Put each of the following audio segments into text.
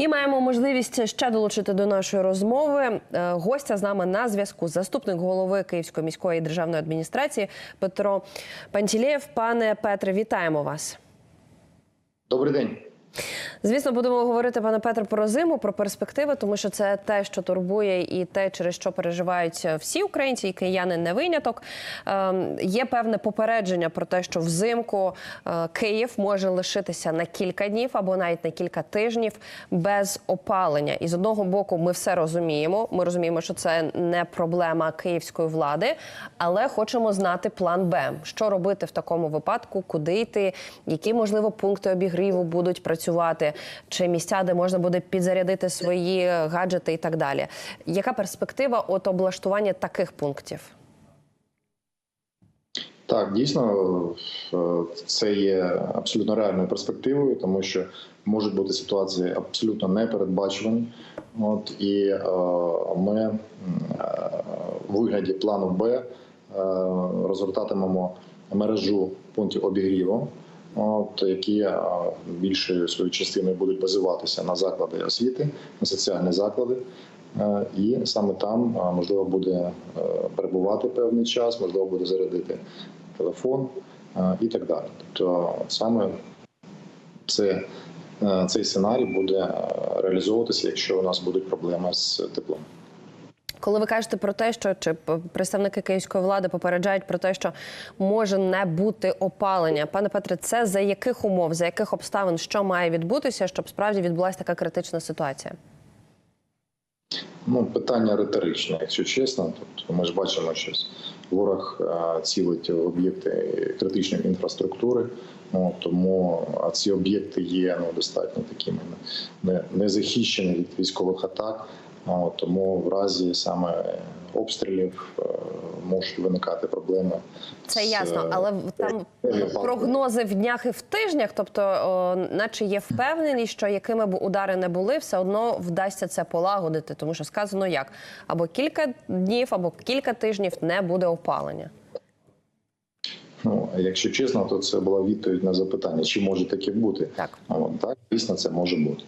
І маємо можливість ще долучити до нашої розмови е, гостя з нами на зв'язку. Заступник голови Київської міської державної адміністрації Петро Пантілєєв. Пане Петре, вітаємо вас. Добрий день. Звісно, будемо говорити, пане Петре, про зиму, про перспективи, тому що це те, що турбує, і те, через що переживають всі українці, і кияни не виняток. Ем, є певне попередження про те, що взимку е, Київ може лишитися на кілька днів або навіть на кілька тижнів без опалення. І з одного боку, ми все розуміємо. Ми розуміємо, що це не проблема київської влади, але хочемо знати план Б. Що робити в такому випадку, куди йти, які можливо пункти обігріву будуть працювати, чи місця, де можна буде підзарядити свої гаджети і так далі. Яка перспектива от облаштування таких пунктів? Так, дійсно, е, це є абсолютно реальною перспективою, тому що можуть бути ситуації абсолютно непередбачувані. От і е, ми м, е, вигляді плану Б розгортатимемо мережу пунктів обігріву, от які більшою своєю частиною будуть базуватися на заклади освіти, на соціальні заклади. Е, І саме там можливо буде е, перебувати певний час, можливо буде зарядити телефон е, і так далі. Тобто саме це, цей сценарій буде реалізовуватися, якщо у нас будуть проблеми з теплом. Коли ви кажете про те, що чи представники київської влади попереджають про те, що може не бути опалення, пане Петре, це за яких умов, за яких обставин, що має відбутися, щоб справді відбулася така критична ситуація? Ну, питання риторичне, якщо чесно. Тобто ми ж бачимо, що ворог е, цілить об'єкти критичної інфраструктури. Ну, тому а ці об'єкти є ну, достатньо такими не, не захищені від військових атак. Ну, тому в разі саме обстрілів е, можуть виникати проблеми. Це з, ясно, е, але там прогнози в днях і в тижнях, тобто, о, наче є впевненість, що якими б удари не були, все одно вдасться це полагодити, тому що сказано як або кілька днів, або кілька тижнів не буде опалення. Ну, якщо чесно, то це була відповідь на запитання, чи може таке бути. Так. От, так, дійсно, це може бути.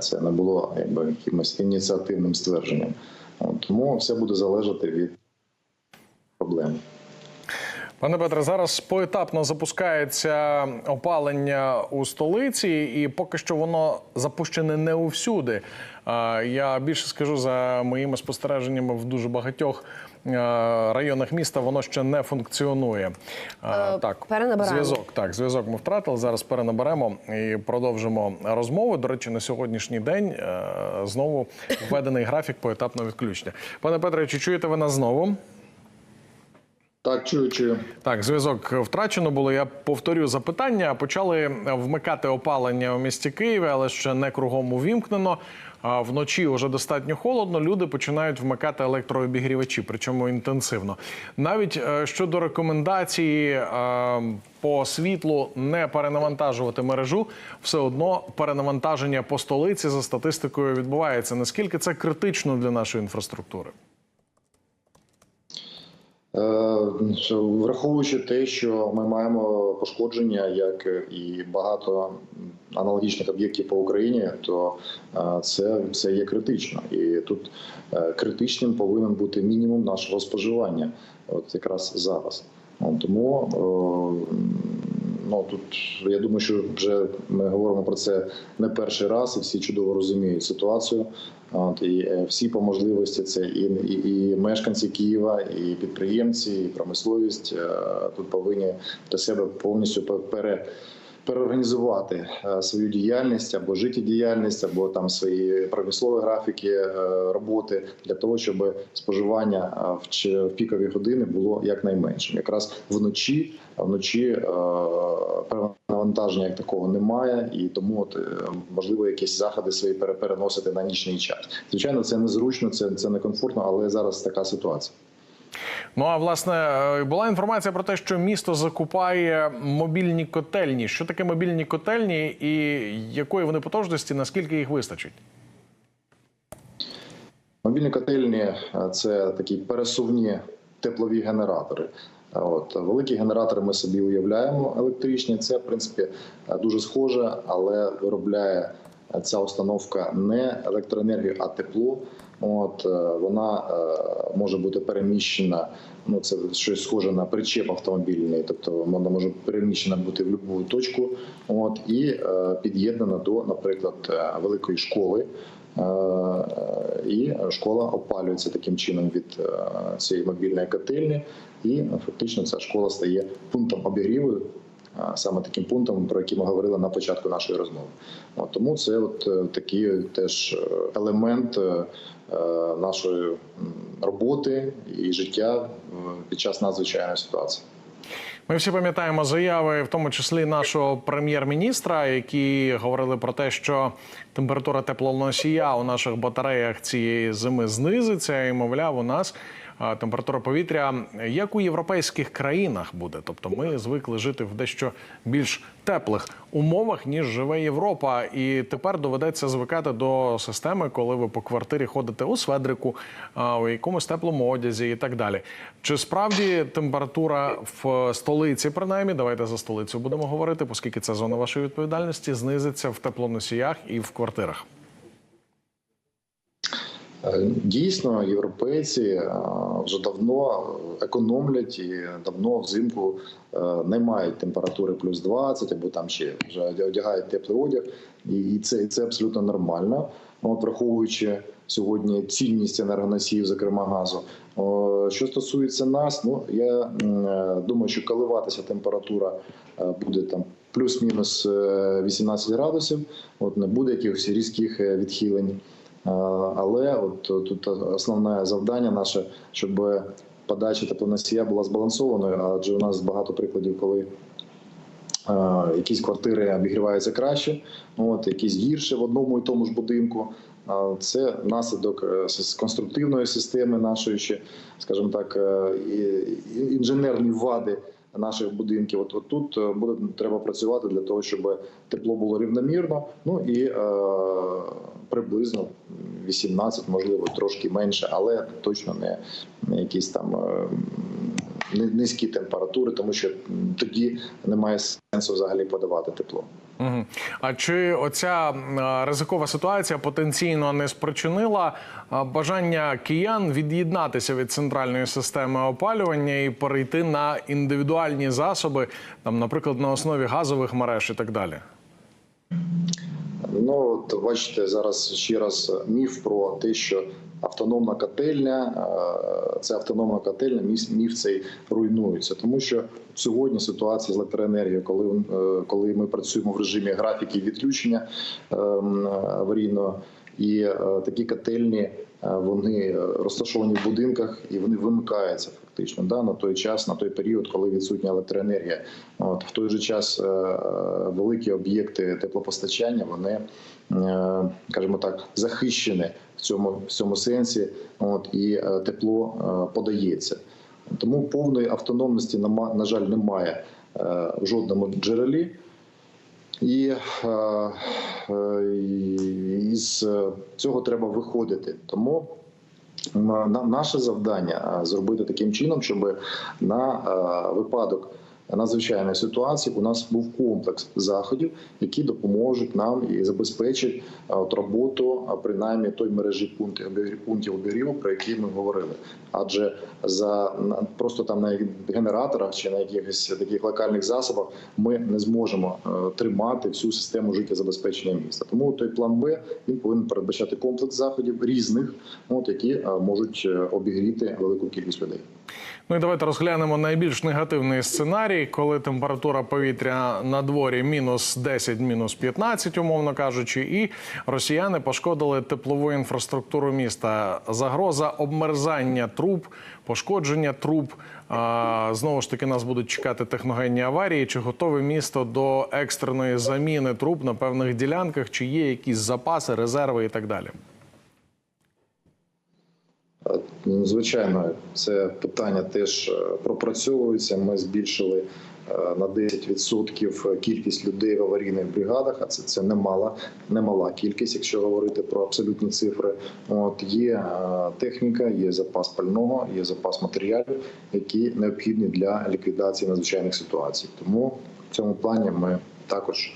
Це не було якби якимось ініціативним ствердженням. Тому все буде залежати від проблем. Пане Петре, зараз поетапно запускається опалення у столиці, і поки що воно запущене не усюди. Я більше скажу за моїми спостереженнями в дуже багатьох е, районах міста воно ще не функціонує. Е, Так, перенабираємо. зв'язок. Так, зв'язок ми втратили. Зараз перенаберемо і продовжимо розмову. До речі, на сьогоднішній день е, знову введений графік поетапного відключення. Пане Петре, чи чуєте ви нас знову? Так, чую, чую. Так, зв'язок втрачено було. Я повторю запитання. Почали вмикати опалення у місті Києві, але ще не кругом увімкнено. Вночі вже достатньо холодно. Люди починають вмикати електрообігрівачі, причому інтенсивно. Навіть е, щодо рекомендації е, по світлу не перенавантажувати мережу, все одно перенавантаження по столиці за статистикою відбувається. Наскільки це критично для нашої інфраструктури? Е, Враховуючи те, що ми маємо пошкодження, як і багато аналогічних об'єктів по Україні, то е, це, це є критично. І тут е, критичним повинен бути мінімум нашого споживання, от якраз зараз. Тому ну тут я думаю, що вже ми говоримо про це не перший раз, і всі чудово розуміють ситуацію. От і е, всі по можливості це і, і, і мешканці Києва, і підприємці, і промисловість е, тут повинні для себе повністю пе- пере. Переорганізувати е, свою діяльність або життєдіяльність, або там свої промислові графіки е, роботи для того, щоб споживання е, в пікові години було якнайменшим. Якраз вночі вночі перевантаження як такого немає, і тому от, можливо якісь заходи свої пере- переносити на нічний час. Звичайно, це незручно, це, це некомфортно, але зараз така ситуація. Ну а власне е, була інформація про те, що місто закупає мобільні котельні. Що таке мобільні котельні і якої вони потужності, наскільки їх вистачить? Мобільні котельні е, це такі пересувні теплові генератори. От великі генератори ми собі уявляємо електричні. Це в принципі е, дуже схоже, але виробляє ця установка не електроенергію, а тепло. От е, вона е, може бути переміщена. Ну це щось схоже на причеп автомобільний, тобто вона може переміщена бути в будь-яку точку. От і е, під'єднана до, наприклад, великої школи. І школа опалюється таким чином від цієї мобільної котельні, і е, фактично ця школа стає пунктом обігріву, саме таким пунктом, про який ми говорили на початку нашої розмови. От, тому це от е, такий теж е, елемент е, нашої роботи і життя під час надзвичайної ситуації. Ми всі пам'ятаємо заяви, в тому числі нашого прем'єр-міністра, які говорили про те, що температура теплоносія у наших батареях цієї зими знизиться, і мовляв, у нас температура повітря як у європейських країнах буде. Тобто, ми звикли жити в дещо більш теплих умовах ніж живе Європа. І тепер доведеться звикати до системи, коли ви по квартирі ходите у сведрику, у якомусь теплому одязі і так далі. Чи справді температура в столиці, принаймні, давайте за столицю будемо говорити, оскільки це зона вашої відповідальності, знизиться в теплоносіях і в квартирах? Е, Дійсно, європейці е, вже давно економлять і давно взимку е, не мають температури плюс 20 або там ще вже одягають теплий одяг, і це, і це абсолютно нормально. Ну, враховуючи сьогодні цінність енергоносіїв, зокрема газу. Що стосується нас, ну я думаю, що коливатися температура буде там плюс-мінус е, 18 градусів. От не буде якихось різких відхилень. Е, Але от тут основне завдання наше, щоб подача теплоносія була збалансованою, адже у нас багато прикладів, коли е, якісь квартири обігріваються краще, от якісь гірше в одному і тому ж будинку. Це наслідок е, конструктивної системи нашої ще, скажімо так, е, інженерні вади наших будинків. От, от тут е, буде треба працювати для того, щоб тепло було рівномірно. Ну і е, приблизно 18, можливо, трошки менше, але точно не, якісь там. е, Низькі температури, тому що тоді немає сенсу взагалі подавати тепло. А чи оця ризикова ситуація потенційно не спричинила бажання киян від'єднатися від центральної системи опалювання і перейти на індивідуальні засоби, там, наприклад, на основі газових мереж і так далі? Ну от бачите, зараз ще раз міф про те, що автономна котельня, е, це автономна котельня, міф, цей руйнується, тому що сьогодні ситуація з електроенергією, коли е, коли ми працюємо в режимі графіки відключення ем, аварійного, і е, такі котельні вони розташовані в будинках і вони вимикаються фактично да, на той час, на той період, коли відсутня електроенергія. От в той же час е, е, великі об'єкти теплопостачання вони, е, скажімо так, захищені в цьому в цьому сенсі. От і е, тепло е, подається. Тому повної автономності на жаль немає е, в жодному джерелі. І е, е, і з цього треба виходити. Тому наше завдання зробити таким чином, щоб на е, випадок надзвичайної ситуації у нас був комплекс заходів, які допоможуть нам і забезпечать е, от роботу, принаймні той мережі пунктів пунктів обігріву, про які ми говорили. Адже за просто там на генераторах чи на якихось таких локальних засобах ми не зможемо е, тримати всю систему життєзабезпечення міста. Тому той план Б він повинен передбачати комплекс заходів різних, от які е, можуть обігріти велику кількість людей. Ну і давайте розглянемо найбільш негативний сценарій, коли температура повітря на дворі мінус 10, мінус 15, умовно кажучи, і росіяни пошкодили теплову інфраструктуру міста. Загроза обмерзання труб, пошкодження труб. Знову ж таки, нас будуть чекати техногенні аварії. Чи готове місто до екстреної заміни труб на певних ділянках? Чи є якісь запаси, резерви і так далі? Е, Звичайно, це питання теж е, пропрацьовується. Ми збільшили е, на 10% кількість людей в аварійних бригадах. А це, це немала, немала кількість, якщо говорити про абсолютні цифри. От є техніка, є запас пального, є запас матеріалів, які необхідні для ліквідації надзвичайних ситуацій. Тому в цьому плані ми також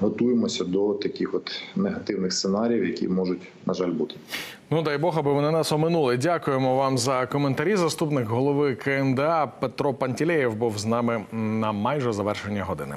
готуємося до таких от негативних сценаріїв, які можуть на жаль бути. Ну дай Бог, аби вони нас оминули. Дякуємо вам за коментарі. Заступник голови КМДА Петро Пантілеєв був з нами на майже завершення години.